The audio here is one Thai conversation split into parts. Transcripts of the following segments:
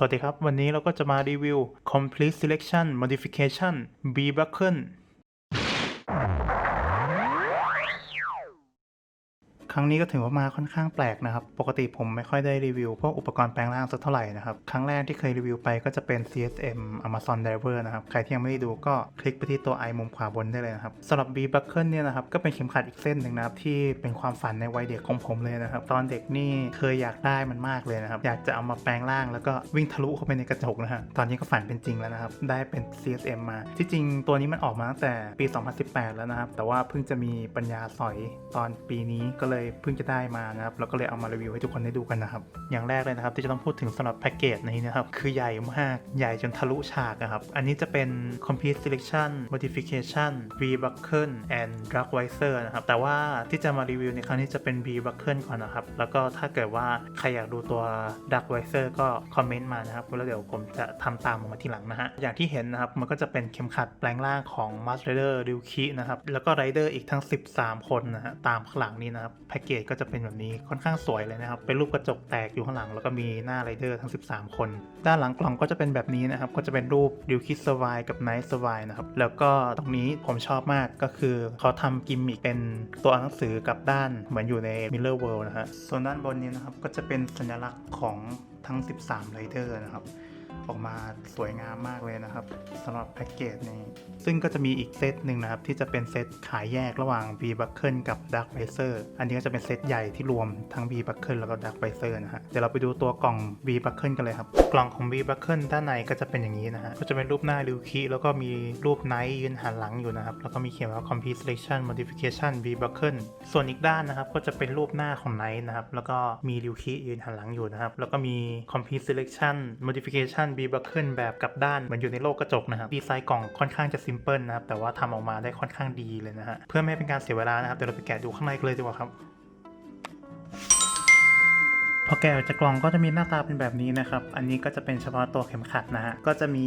สวัสดีครับ วันนี้เราก็จะมารีวิว complete selection modification b buckle รั้งนี้ก็ถือว่ามาค่อนข้างแปลกนะครับ ปกติผมไม่ค่อยได้รีวิวพวกอุปกรณ์แปลงร่างสักเท่าไหร่นะครับ ครั้งแรกที่เคยรีวิวไปก็จะเป็น CSM Amazon Driver นะครับ ใครที่ยังไม่ได้ดูก็คลิกไปที่ตัวไอมุมขวาบนได้เลยนะครับสำหรับ B buckle เนี่ยนะครับ ก็เป็นเข็มขัดอีกเส้นหนึ่งนะครับ ที่เป็นความฝันในวัยเด็กของผมเลยนะครับ ตอนเด็กนี่เคยอยากได้มันมากเลยนะครับ อยากจะเอามาแปลงร่างแล้วก็วิ่งทะลุเข้าไปในกระจกนะฮะ ตอนนี้ก็ฝันเป็นจริงแล้วนะครับ ได้เป็น CSM มา ที่จริงตัวนี้มันออกมาตั้งแต่ปี 2018 แล้วนะครับ แต่ว่าเพิ่งจะมีปัญญาสอยตอนปีนี้ก็เลยเพิ่งจะได้มานะครับแล้วก็เลยเอามารีวิวให้ทุกคนได้ดูกันนะครับ อย่างแรกเลยนะครับที่จะต้องพูดถึงสำหรับแพ็กเกจนี้นะครับ คือใหญ่มาก ใหญ่จนทะลุฉากนะครับ อันนี้จะเป็น complete selection modification V buckle and drug visor นะครับ แต่ว่าที่จะมารีวิวในครั้งนี้จะเป็น V buckle ก่อนนะครับ แล้วก็ถ้าเกิดว่าใครอยากดูตัว drug visor ก็คอมเมนต์มานะครับแล้วเดี๋ยวผมจะทำตามออกมาทีหลังนะฮะอย่างที่เห็นนะครับมันก็จะเป็นเข็มขัดแปลงร่างของ Master Rider ริวคินะครับแล้วก็ไรเดอร์อีกทั้ง 13 คนนะฮะตามข้างหลังนี้นะครับแพ็กเกจก็จะเป็นแบบนี้ค่อนข้างสวยเลยนะครับ เป็นรูปกระจกแตกอยู่ข้างหลัง แล้วก็มีหน้าไรเดอร์ทั้ง 13 คน ด้านหลังกล่องก็จะเป็นแบบนี้นะครับ ก็จะเป็นรูปริวคิสวายกับไนท์สวายนะครับ แล้วก็ตรงนี้ผมชอบมากก็คือเขาทำกิมมิคเป็นตัวหนังสือกับด้านเหมือนอยู่ใน Miller World นะฮะส่วนด้านบนนี้นะครับก็จะเป็นสัญลักษณ์ของทั้ง 13ไรเดอร์นะครับ ออกมาสวยงามมากเลยนะครับสำหรับแพ็กเกจนี้ ซึ่งก็จะมีอีกเซตหนึ่งนะครับ ที่จะเป็นเซตขายแยกระหว่าง B Buckle กับ Dark Visor อันนี้ก็จะเป็นเซตใหญ่ที่รวมทั้ง B Buckle แล้วก็ Dark Visor นะฮะเดี๋ยวเราไปดูตัวกล่อง B Buckle กันเลยครับ กล่องของ B Buckle ด้านในก็จะเป็นอย่างนี้นะฮะก็จะเป็นรูปหน้าริวคิแล้วก็มีรูปไนท์ยืนหันหลังอยู่นะครับแล้วก็มีเขียนว่า Complete Selection Modification B Buckle ส่วนอีกด้านนะครับก็จะเป็นรูปหน้าของไนท์นะครับแล้วก็มีริวคิยืนหันหลังอยู่นะครับแล้วก็มี Complete Selection Modification บีบัคเกิลแบบกลับด้านเหมือนอยู่ในโลกกระจกนะครับ ดีไซน์กล่องค่อนข้างจะซิมเพิลนะครับ แต่ว่าทำออกมาได้ค่อนข้างดีเลยนะฮะ เพื่อไม่ให้เป็นการเสียเวลานะครับ เดี๋ยวเราไปแกะดูข้างในกันเลยดีกว่าครับ พอแกะออกจากกล่องก็จะมีหน้าตาเป็นแบบนี้นะครับ อันนี้ก็จะเป็นเฉพาะตัวเข็มขัดนะฮะ ก็จะมี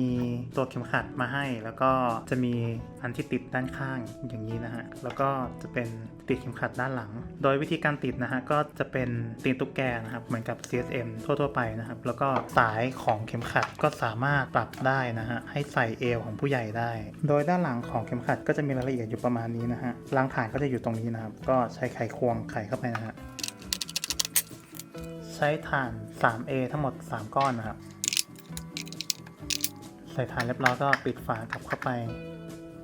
ตัวเข็มขัดมาให้ แล้วก็จะมีอันที่ติดด้านข้างอย่างนี้นะฮะ แล้วก็จะเป็นติดเข็มขัดด้านหลัง โดยวิธีการติดนะฮะก็จะเป็นตีนตุ๊กแกนะครับ เหมือนกับ CSM ทั่วๆไปนะครับ แล้วก็สายของเข็มขัดก็สามารถปรับได้นะฮะ ให้ใส่เอวของผู้ใหญ่ได้ โดยด้านหลังของเข็มขัดก็จะมีรายละเอียดอยู่ประมาณนี้นะฮะ รางฐานก็จะอยู่ตรงนี้นะครับ ก็ใช้ไขควงไขเข้าไปนะฮะ ช้ถ่าน 3A ทั้งหมด 3 ก้อนนะครับ ใส่ถ่านเรียบร้อยก็ปิดฝากลับเข้าไป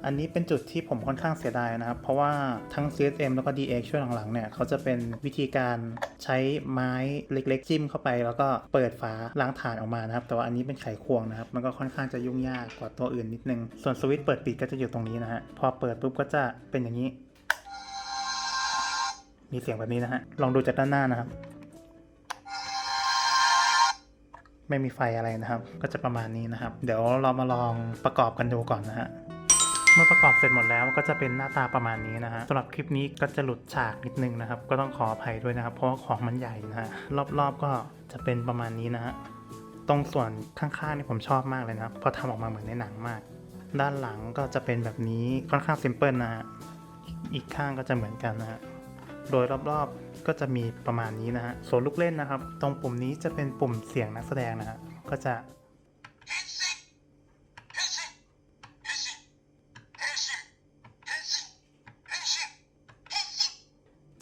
อันนี้เป็นจุดที่ผมค่อนข้างเสียดายนะครับ เพราะว่าทั้ง CSM แล้วก็ DX ช่วงหลังๆ เนี่ย เขาจะเป็นวิธีการใช้ไม้เล็กๆ จิ้มเข้าไป แล้วก็เปิดฝาล้างถ่านออกมานะครับ แต่ว่าอันนี้เป็นไขควงนะครับ มันก็ค่อนข้างจะยุ่งยากกว่าตัวอื่นนิดนึง ส่วนสวิตช์เปิดปิดก็จะอยู่ตรงนี้นะฮะ พอเปิดปุ๊บก็จะเป็นอย่างนี้ มีเสียงแบบนี้นะฮะ ลองดูจากด้านหน้านะครับ ไม่มีไฟอะไรนะครับ ก็จะประมาณนี้นะครับ เดี๋ยวเรามาลองประกอบกันดูก่อนนะฮะเมื่อประกอบเสร็จหมดแล้วก็จะเป็นหน้าตาประมาณนี้นะฮะสำหรับคลิปนี้ก็จะหลุดฉากนิดนึงนะครับ ก็ต้องขออภัยด้วยนะครับ เพราะของมันใหญ่นะฮะรอบๆก็จะเป็นประมาณนี้นะฮะตรงส่วนข้างๆนี่ผมชอบมากเลยนะครับเพราะทำออกมาเหมือนในหนังมาก ด้านหลังก็จะเป็นแบบนี้ค่อนข้างซิมเพิลนะฮะอีกข้างก็จะเหมือนกันนะฮะโดยรอบๆ ก็จะมีประมาณนี้นะฮะส่วนลูกเล่นนะครับ ตรงปุ่มนี้จะเป็นปุ่มเสียงนักแสดงนะฮะก็จะ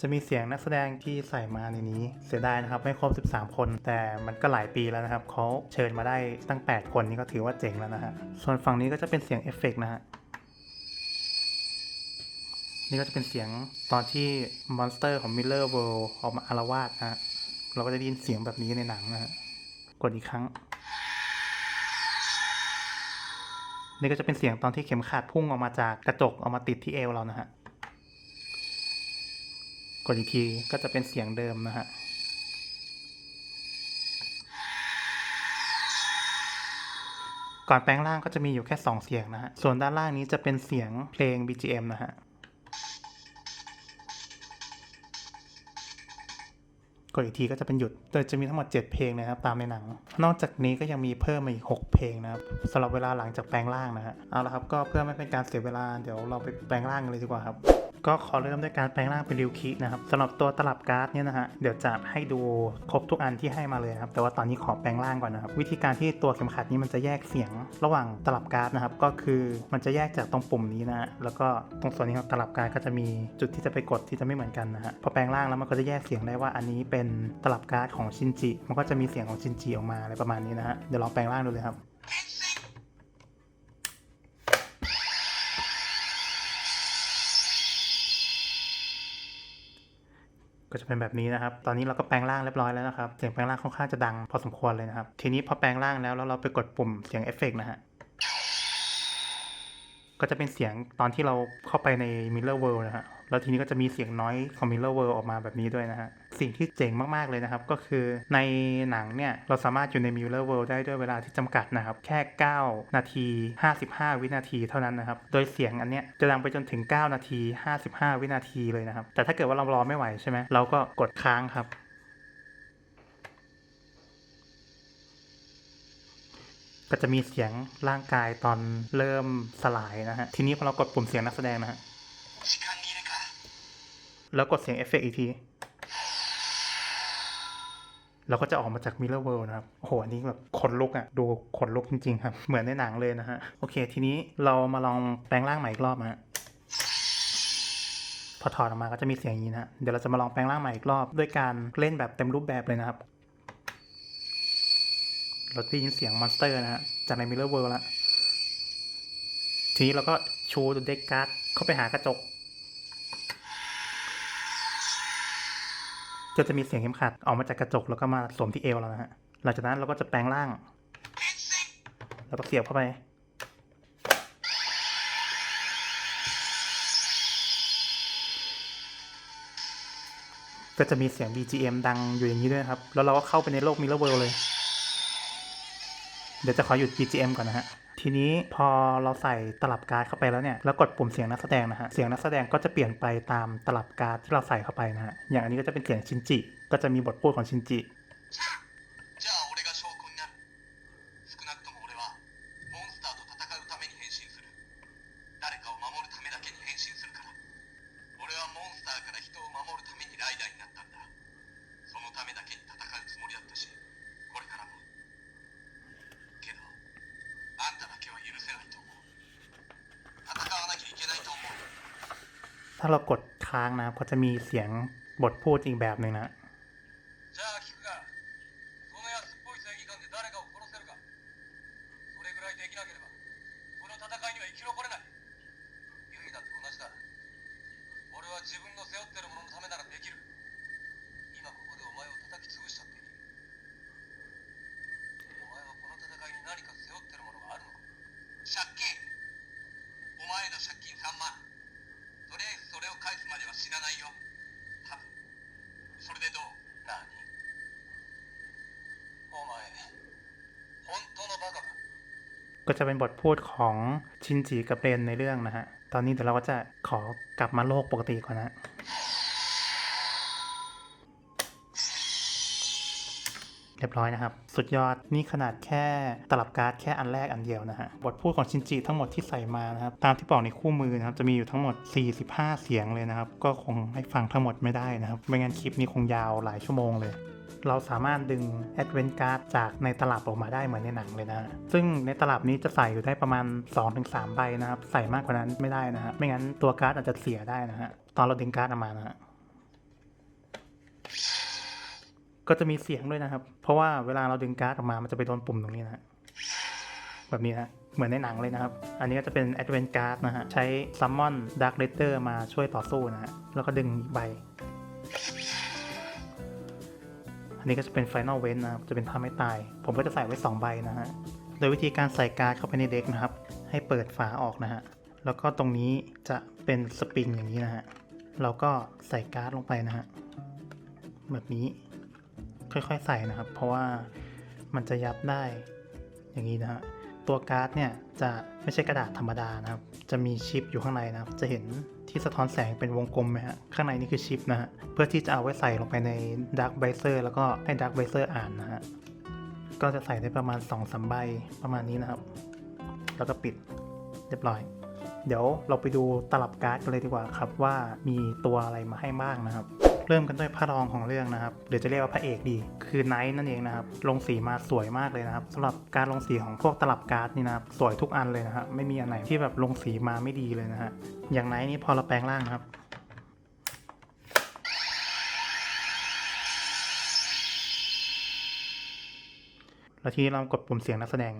จะมีเสียงนักแสดงที่ใส่มาในนี้ เสียดายนะครับ ไม่ครบ 13 คน แต่มันก็หลายปีแล้วนะครับเขาเชิญมาได้ตั้ง 8 คนนี่ก็ถือว่าเจ๋งแล้วนะฮะส่วนฝั่งนี้ก็จะเป็นเสียงเอฟเฟกต์นะฮะ นี่ก็จะเป็นเสียงตอนที่มอนสเตอร์ของ Miller World ออกมาอารวาสนะฮะเราก็จะได้ยินเสียงแบบนี้ในหนังนะฮะกดอีกครั้ง นี่ก็จะเป็นเสียงตอนที่เข็มขัดพุ่งออกมาจากกระจกออกมาติดที่เอวเรานะฮะกดอีกทีก็จะเป็นเสียงเดิมนะฮะก่อนแปลงร่างก็จะมีอยู่แค่ 2 เสียงนะฮะ ส่วนด้านล่างนี้จะเป็นเสียงเพลง BGM นะฮะ กดอีกทีก็จะเป็นหยุด โดยจะมีทั้งหมด 7 เพลงนะครับตามในหนัง นอกจากนี้ก็ยังมีเพิ่มมาอีก 6 เพลงนะครับสำหรับเวลาหลังจากแปลงร่างนะฮะ เอาละครับก็เพื่อไม่เป็นการเสียเวลาเดี๋ยวเราไปแปลงร่างกันเลยดีกว่าครับ ก็ขอเริ่มด้วยการแปลงร่างเป็นริวคินะครับสำหรับตัวตลับการ์ดเนี่ยนะฮะเดี๋ยวจะให้ดูครบทุกอันที่ให้มาเลยครับแต่ว่าตอนนี้ขอแปลงร่างก่อนนะครับวิธีการที่ตัวเข็มขัดนี้มันจะแยกเสียงระหว่างตลับการ์ดนะครับก็คือมันจะแยกจากตรงปุ่มนี้นะฮะแล้วก็ตรงส่วนนี้ของตลับการ์ดก็จะมีจุดที่จะไปกดที่จะไม่เหมือนกันนะฮะพอแปลงร่างแล้วมันก็จะแยกเสียงได้ว่าอันนี้เป็นตลับการ์ดของชินจิมันก็จะมีเสียงของชินจิออกมาอะไรประมาณนี้นะฮะเดี๋ยวลองแปลงร่างดูเลยครับ ก็จะเป็นแบบนี้นะครับ ตอนนี้เราก็แปลงร่างเรียบร้อยแล้วนะครับ เสียงแปลงร่างค่อนข้างจะดังพอสมควรเลยนะครับ ทีนี้พอแปลงร่างแล้วแล้วเราไปกดปุ่มเสียงเอฟเฟกต์นะฮะ ก็จะเป็นเสียงตอนที่เราเข้าไปใน Mirror World นะฮะ แล้วทีนี้ก็จะมีเสียงน้อยของ Mirror World ออกมาแบบนี้ด้วยนะฮะ สิ่งที่เจ๋งมากๆเลยนะครับ ก็คือในหนังเนี่ย เราสามารถอยู่ในมิลเลอร์เวิลด์ได้ด้วยเวลาที่จำกัดนะครับ แค่ 9 นาที 55 วินาทีเท่านั้นนะครับ โดยเสียงอันเนี้ยจะดังไปจนถึง 9 นาที 55 วินาทีเลยนะครับ แต่ถ้าเกิดว่าเรารอไม่ไหวใช่ไหมเราก็กดค้างครับก็จะมีเสียงร่างกายตอนเริ่มสลายนะฮะ ทีนี้พอเรากดปุ่มเสียงนักแสดงนะฮะ แล้วกดเสียงเอฟเฟกอีกที เราก็จะออกมาจาก Mirror World นะครับโหอันนี้แบบขนลุกอะ่ะ ดูขนลุกจริง ๆ ครับ เหมือนในหนังเลยนะฮะ โอเค ทีนี้เรามาลองแปลงร่างใหม่อีกรอบฮะพอถอดออกมาก็จะมีเสียงอย่างนี้นะฮะเดี๋ยวเราจะมาลองแปลงร่างใหม่อีกรอบ ด้วยการเล่นแบบเต็มรูปแบบเลยนะครับ เราได้ยินเสียงมอนสเตอร์นะฮะ จากใน Mirror World แล้วทีนี้เราก็ชูเด็กการ์ดเข้าไปหากระจก ก็จะมีเสียงเข็มขัดออกมาจากกระจกแล้วก็มาสวมที่เอวเรานะฮะ หลังจากนั้นเราก็จะแปลงร่าง แล้วก็เสียบเข้าไป ก็จะมีเสียง BGM ดังอยู่อย่างนี้ด้วยครับ แล้วเราก็เข้าไปในโลก Mirror World เลย เดี๋ยวจะขอหยุด BGM ก่อนนะฮะ ทีนี้พอเราใส่ตลับการ์ดเข้าไปแล้วเนี่ยแล้วกดปุ่มเสียงนักแสดงนะฮะเสียงนักแสดงก็จะเปลี่ยนไปตามตลับการ์ดที่เราใส่เข้าไปนะฮะอย่างอันนี้ก็จะเป็นเสียงชินจิ ก็จะมีบทพูดของชินจิ ถ้าเรากดค้างนะครับก็จะมีเสียงบทพูดอีกแบบหนึ่งนะ 返すまでは死なないよ多分それでどう何お前本当のバカか ก็จะเป็นบทพูดของชินจิกับเรนในเรื่องนะฮะ ตอนนี้เดี๋ยวเราก็จะขอกลับมาโลกปกติก่อนนะ เรียบร้อยนะครับ สุดยอดนี่ขนาดแค่ตลับการ์ดแค่อันแรกอันเดียวนะฮะบทพูดของชินจิทั้งหมดที่ใส่มานะครับ ตามที่บอกในคู่มือนะครับจะมีอยู่ทั้งหมด 45 เสียงเลยนะครับ ก็คงให้ฟังทั้งหมดไม่ได้นะครับ ไม่งั้นคลิปนี้คงยาวหลายชั่วโมงเลยเราสามารถดึง Advent Card จากในตลับออกมาได้เหมือนในหนังเลยนะฮะซึ่งในตลับนี้จะใส่อยู่ได้ประมาณ 2-3 ใบนะครับ ใส่มากกว่านั้นไม่ได้นะฮะ ไม่งั้นตัวการ์ดอาจจะเสียได้นะฮะ ตอนเราดึงการ์ดออกมานะฮะ ก็จะมีเสียงด้วยนะครับ เพราะว่าเวลาเราดึงการ์ดออกมามันจะไปโดนปุ่มตรงนี้นะแบบนี้นะเหมือนในหนังเลยนะครับ อันนี้ก็จะเป็น Advent Card นะฮะ ใช้ Summon Dark Letter มาช่วยต่อสู้นะฮะ แล้วก็ดึงใบ อันนี้ก็จะเป็น Final w e n นะครับ จะเป็นท่าไม่ตาย ผมก็จะใส่ไว้ 2 ใบนะฮะ โดยวิธีการใส่การ์ดเข้าไปในเด็กนะครับ ให้เปิดฝาออกนะฮะ แล้วก็ตรงนี้จะเป็นสปริงอย่างนี้นะฮะ เราก็ใส่การ์ดลงไปนะฮะ แบบนี้ ค่อยๆ ใส่นะครับ เพราะว่ามันจะยับได้อย่างนี้นะฮะตัวการ์ดเนี่ยจะไม่ใช่กระดาษธรรมดานะครับ จะมีชิปอยู่ข้างในนะครับ จะเห็นที่สะท้อนแสงเป็นวงกลมไหมฮะ ข้างในนี่คือชิปนะฮะ เพื่อที่จะเอาไว้ใส่ลงไปใน Dark b i z e r แล้วก็ให้ Dark b i z e r อ่านนะฮะ ก็จะใส่ได้ประมาณ2อสใบประมาณนี้นะครับ แล้วก็ปิดเรียบร้อย เดี๋ยวเราไปดูตลับการ์ดกันเลยดีกว่าครับว่ามีตัวอะไรมาให้บ้างนะครับ เริ่มกันด้วยพระรองของเรื่องนะครับหรือจะเรียกว่าพระเอกดี คือไนท์นั่นเองนะครับลงสีมาสวยมากเลยนะครับสำหรับการลงสีของพวกตลับการ์ดนี่นะครับสวยทุกอันเลยนะฮะไม่มีอันไหนที่แบบลงสีมาไม่ดีเลยนะฮะอย่างไนท์นี่พอเราแปลงร่างครับแล้วทีนี้เรากดปุ่มเสียงนักแสดง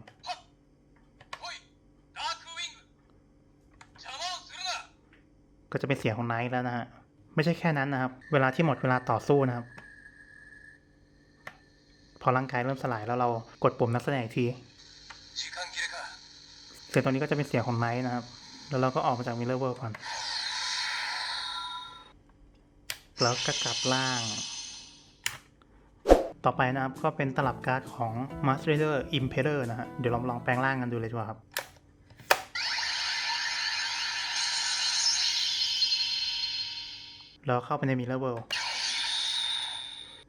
ก็จะเป็นเสียงของไนท์แล้วนะฮะ ไม่ใช่แค่นั้นนะครับ เวลาที่หมดเวลาต่อสู้นะครับ พอร่างกายเริ่มสลายแล้วเรากดปุ่มนักแสดงอีกที เสียงตรงนี้ก็จะเป็นเสียงของไม้นะครับ แล้วเราก็ออกมาจากมิเลอร์เวิร์ก่อน แล้วก็กลับล่าง ต่อไปนะครับก็เป็นตลับการ์ดของ Master Leader Impeller นะฮะ เดี๋ยวลองลองแปลงร่างกันดูเลยดีกว่าครับ แล้วเข้าไปใน Mirror World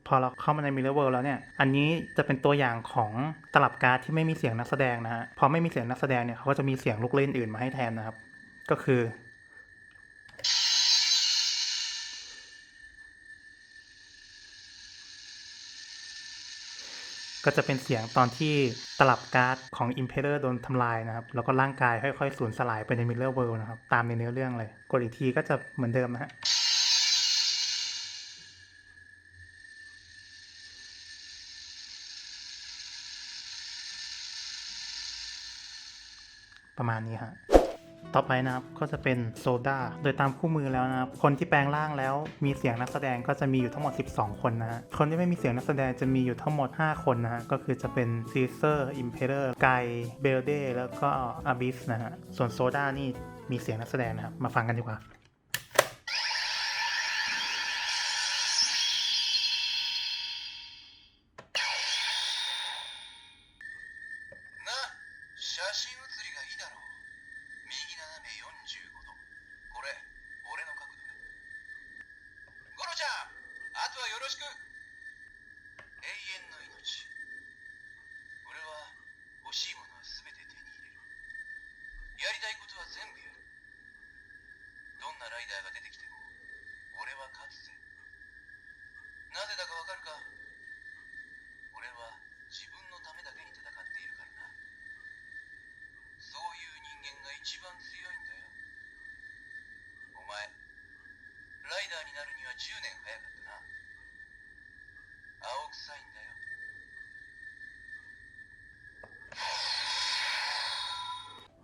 พอเราเข้ามาใน Mirror World แล้วเนี่ย อันนี้จะเป็นตัวอย่างของตลับการ์ดที่ไม่มีเสียงนักแสดงนะฮะ พอไม่มีเสียงนักแสดงเนี่ยเขาก็จะมีเสียงลูกเล่นอื่นมาให้แทนนะครับ ก็คือ ก็จะเป็นเสียงตอนที่ตลับการ์ดของ Impeller โดนทำลายนะครับ แล้วก็ร่างกายค่อยๆ สูญสลายไปใน Mirror World นะครับ ตามในเนื้อเรื่องเลย กดอีกทีก็จะเหมือนเดิมนะฮะ ประมาณนี้ฮะต่อไปนะครับก็จะเป็นโซดาโดยตามคู่มือแล้วนะครับ คนที่แปลงร่างแล้วมีเสียงนักแสดงก็จะมีอยู่ทั้งหมด 12 คนนะฮะคนที่ไม่มีเสียงนักแสดงจะมีอยู่ทั้งหมด 5 คนนะฮะก็คือจะเป็นซีเซอร์อิมเพเรอร์ไกเบลเดแล้วก็อาบิสนะฮะส่วนโซดานี่มีเสียงนักแสดงนะครับ มาฟังกันดีกว่า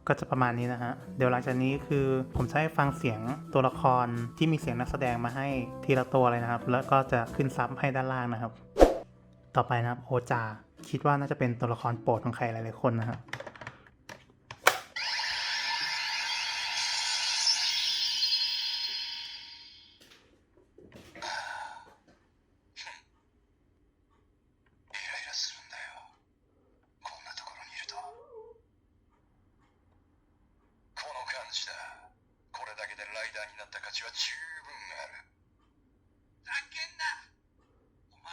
ก็จะประมาณนี้นะฮะ เดี๋ยวหลังจากนี้คือผมจะให้ฟังเสียงตัวละครที่มีเสียงนักแสดงมาให้ทีละตัวเลยนะครับ แล้วก็จะขึ้นซับให้ด้านล่างนะครับ ต่อไปนะครับโอจา คิดว่าน่าจะเป็นตัวละครโปรดของใครหลายๆคนนะครับ 価値は十分あるざけんなお前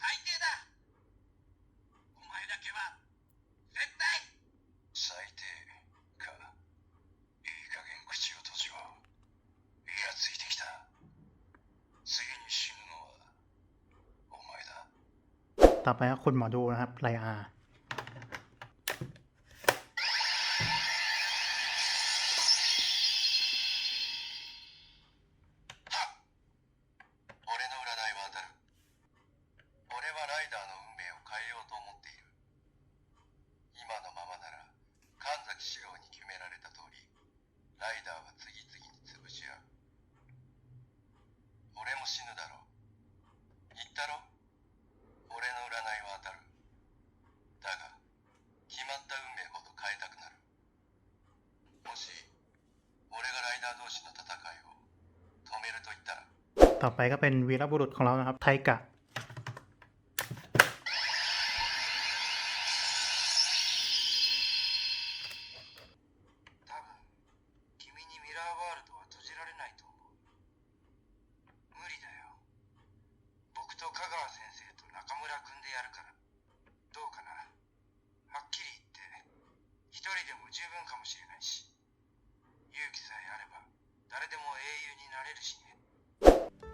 最低だお前だけは絶対最低かいい加減口を閉じろイラついてきた次に死ぬのはお前だ ต่อไปก็คุณหมอดูนะครับไลอา ต่อไปก็เป็นวีรบุรุษของเรานะครับ ไทกะ 多分君にミラーワールドは閉じられないと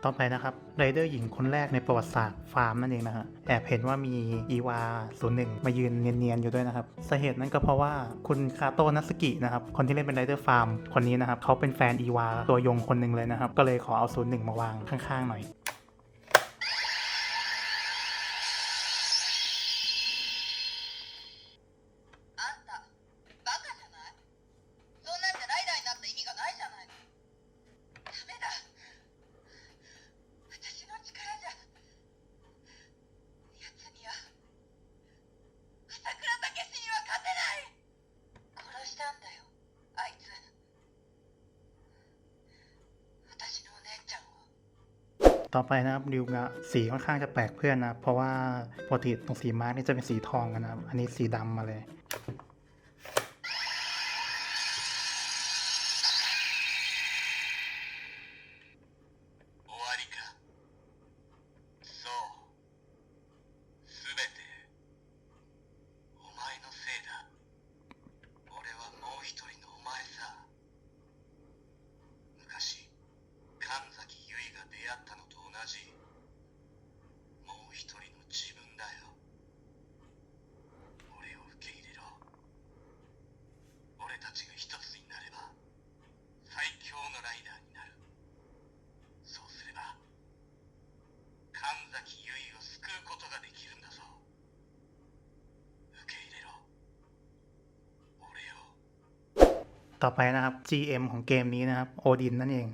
ต่อไปนะครับไรเดอร์หญิงคนแรกในประวัติศาสตร์ฟาร์มนั่นเองนะฮะแอบเห็นว่ามีอีวาศูนย์หนึ่งมายืนเนียนๆอยู่ด้วยนะครับสาเหตุนั้นก็เพราะว่าคุณคาโตนัสกินะครับคนที่เล่นเป็นไรเดอร์ฟาร์มคนนี้นะครับเขาเป็นแฟนอีวาตัวยงคนหนึ่งเลยนะครับก็เลยขอเอาศูนย์หนึ่งมาวางข้างๆหน่อย ต่อไปนะครับดิวงะสีค่อนข้างจะแปลกเพื่อนนะเพราะว่าปกติตรงสีมาร์กนี่จะเป็นสีทองกันนะครับอันนี้สีดำมาเลย ต่อไปนะครับ GM ของเกมนี้นะครับโอดินนั่นเอง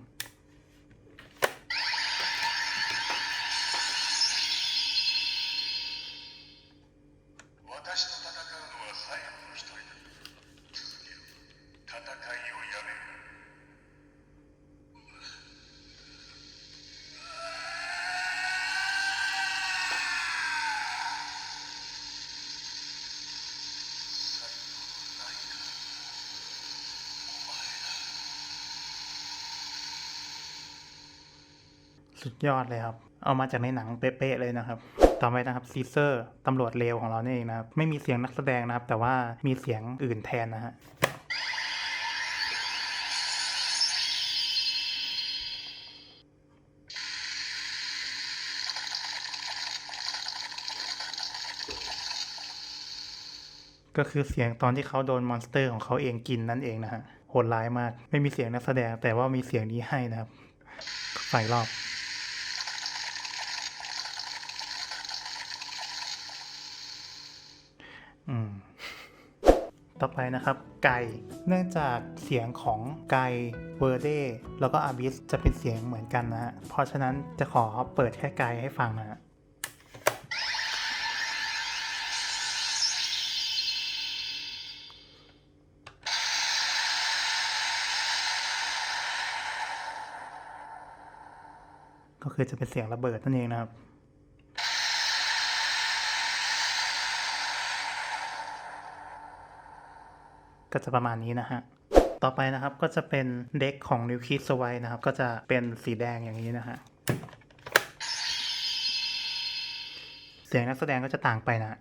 สุดยอดเลยครับ เอามาจากในหนังเป๊ะๆเลยนะครับ ต่อไปนะครับซีเซอร์ตำรวจเลวของเราเนี่ยเองนะครับ ไม่มีเสียงนักแสดงนะครับ แต่ว่ามีเสียงอื่นแทนนะฮะก็คือเสียงตอนที่เขาโดนมอนสเตอร์ของเขาเองกินนั่นเองนะฮะโหดร้ายมาก ไม่มีเสียงนักแสดงแต่ว่ามีเสียงนี้ให้นะครับใส่รอบ ต่อไปนะครับ ไก่ เนื่องจากเสียงของไก่เวอร์เดแล้วก็อาบิสจะเป็นเสียงเหมือนกันนะฮะ เพราะฉะนั้นจะขอเปิดแค่ไก่ให้ฟังนะฮะก็คือจะเป็นเสียงระเบิดนั่นเองนะครับ ก็จะประมาณนี้นะฮะต่อไปนะครับก็จะเป็นเด็กของนิวคิสไวนะครับ ก็จะเป็นสีแดงอย่างนี้นะฮะเสียงนักแสดงก็จะต่างไปนะ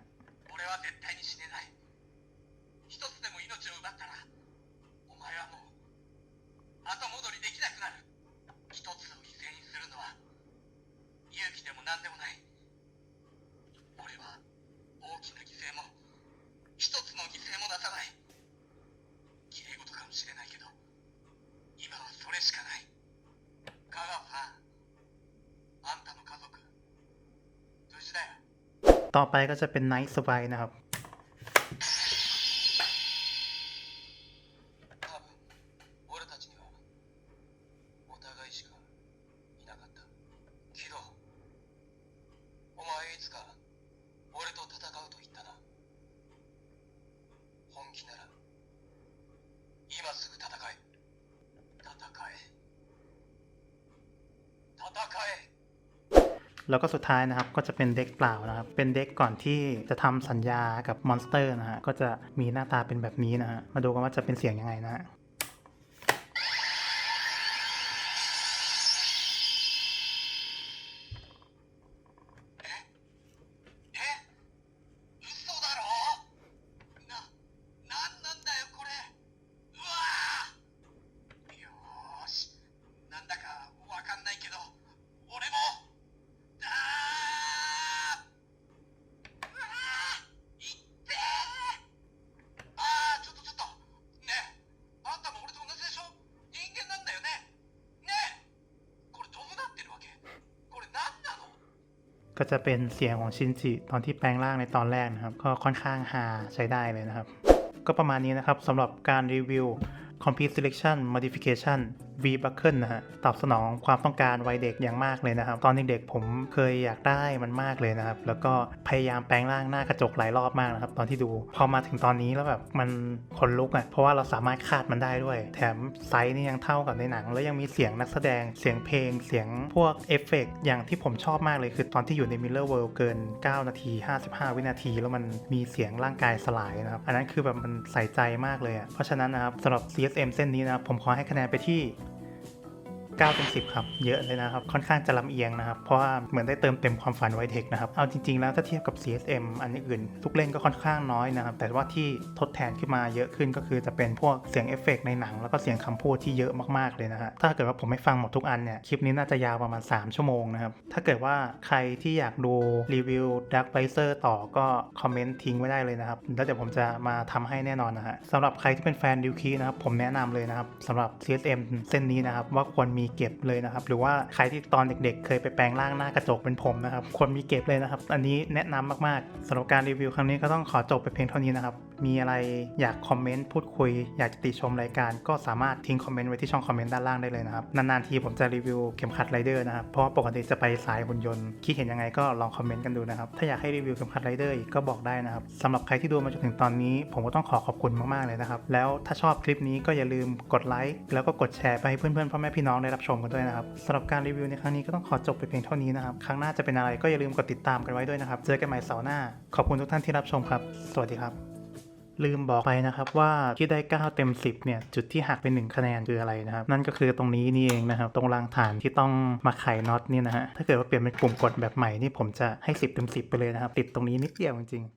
ต่อไปก็จะเป็นไนท์สไวนะครับ แล้วก็สุดท้ายนะครับก็จะเป็นเด็กเปล่านะครับ เป็นเด็กก่อนที่จะทำสัญญากับมอนสเตอร์นะฮะก็จะมีหน้าตาเป็นแบบนี้นะฮะมาดูกันว่าจะเป็นเสียงยังไงนะฮะ ก็จะเป็นเสียงของชินจิตอนที่แปลงร่างในตอนแรกนะครับ ก็ค่อนข้างหาใช้ได้เลยนะครับ ก็ประมาณนี้นะครับสำหรับการรีวิว Complete Selection Modification V Buckle นะฮะ ตอบสนองความต้องการวัยเด็กอย่างมากเลยนะครับ ตอนเด็กๆผมเคยอยากได้มันมากเลยนะครับ แล้วก็พยายามแปลงร่างหน้ากระจกหลายรอบมากนะครับ ตอนที่ดู พอมาถึงตอนนี้แล้วแบบมันขนลุกอะ่ะ เพราะว่าเราสามารถคาดมันได้ด้วย แถมไซส์นี่ยังเท่ากับในหนัง แล้วยังมีเสียงนักแสดง เสียงเพลง เสียงพวกเอฟเฟกต์อย่างที่ผมชอบมากเลยคือตอนที่อยู่ใน Miller World เกิน 9 นาที 55 วินาที แล้วมันมีเสียงร่างกายสลายนะครับ อันนั้นคือแบบมันใส่ใจมากเลยอะ่ะ เพราะฉะนั้นนะครับสำหรับ CSM เส้นนี้นะครับผมขอให้คะแนนไปที่ 9เป็น10 ครับ เยอะเลยนะครับ ค่อนข้างจะลำเอียงนะครับ เพราะว่าเหมือนได้เติมเต็มความฝันไวเทคนะครับ เอาจริง ๆ แล้วถ้าเทียบกับ CSM อันอื่นลูกเล่นก็ค่อนข้างน้อยนะครับ แต่ว่าที่ทดแทนขึ้นมาเยอะขึ้นก็คือจะเป็นพวกเสียงเอฟเฟกต์ในหนัง แล้วก็เสียงคำพูดที่เยอะมากๆเลยนะฮะ ถ้าเกิดว่าผมไม่ฟังหมดทุกอันเนี่ย คลิปนี้น่าจะยาวประมาณ 3 ชั่วโมงนะครับ ถ้าเกิดว่าใครที่อยากดูรีวิว Dark v i s o r ต่อก็คอมเมนต์ทิ้งไว้ได้เลยนะครับ แล้วเดี๋ยวผมจะมาทำให้แน่นอนนะฮะสำหรับใครที่เป็นแฟนดิวคีนะครับผมแนะนำเลยนะครับสำหรับ CSM เส้นนี้นะครับว่าควรมีเก็บเลยนะครับ หรือว่าใครที่ตอนเด็กๆ เคยไปแปลงร่างหน้ากระจกเป็นผมนะครับควรมีเก็บเลยนะครับ อันนี้แนะนำมากๆสำหรับการรีวิวครั้งนี้ก็ต้องขอจบไปเพียงเท่านี้นะครับ มีอะไรอยากคอมเมนต์พูดคุย อยากจะติชมรายการ ก็สามารถทิ้งคอมเมนต์ไว้ที่ช่องคอมเมนต์ด้านล่างได้เลยนะครับนานๆทีผมจะรีวิวเข็มขัดไรเดอร์นะครับเพราะว่าปกติจะไปสายหุ่นยนต์คิดเห็นยังไงก็ลองคอมเมนต์กันดูนะครับถ้าอยากให้รีวิวเข็มขัดไรเดอร์อีกก็บอกได้นะครับสำหรับใครที่ดูมาจนถึงตอนนี้ ผมก็ต้องขอขอบคุณมากๆเลยนะครับแล้วถ้าชอบคลิปนี้ก็อย่าลืมกดไลค์แล้วก็กดแชร์ไปให้เพื่อนๆพ่อแม่พี่น้องได้รับชมกันด้วยนะครับสำหรับการรีวิวในครั้งนี้ก็ต้องขอจบไปเพียงเท่านี้นะครับ ครั้งหน้าจะเป็นอะไรก็อย่าลืมกดติดตามกันไว้ด้วยนะครับ เจอกันใหม่เสาร์หน้า ขอบคุณทุกท่านที่รับชมครับ สวัสดีครับ ลืมบอกไปนะครับว่าที่ได้ 9 เต็ม 10 เนี่ย จุดที่หักเป็น 1 คะแนนคืออะไรนะครับ นั่นก็คือตรงนี้นี่เองนะครับ ตรงรางฐานที่ต้องมาไขน็อตนี่นะฮะ ถ้าเกิดว่าเปลี่ยนเป็นปุ่มกดแบบใหม่นี่ผมจะให้ 10 เต็ม 10 ไปเลยนะครับ ติดตรงนี้นิดเดียวจริงๆ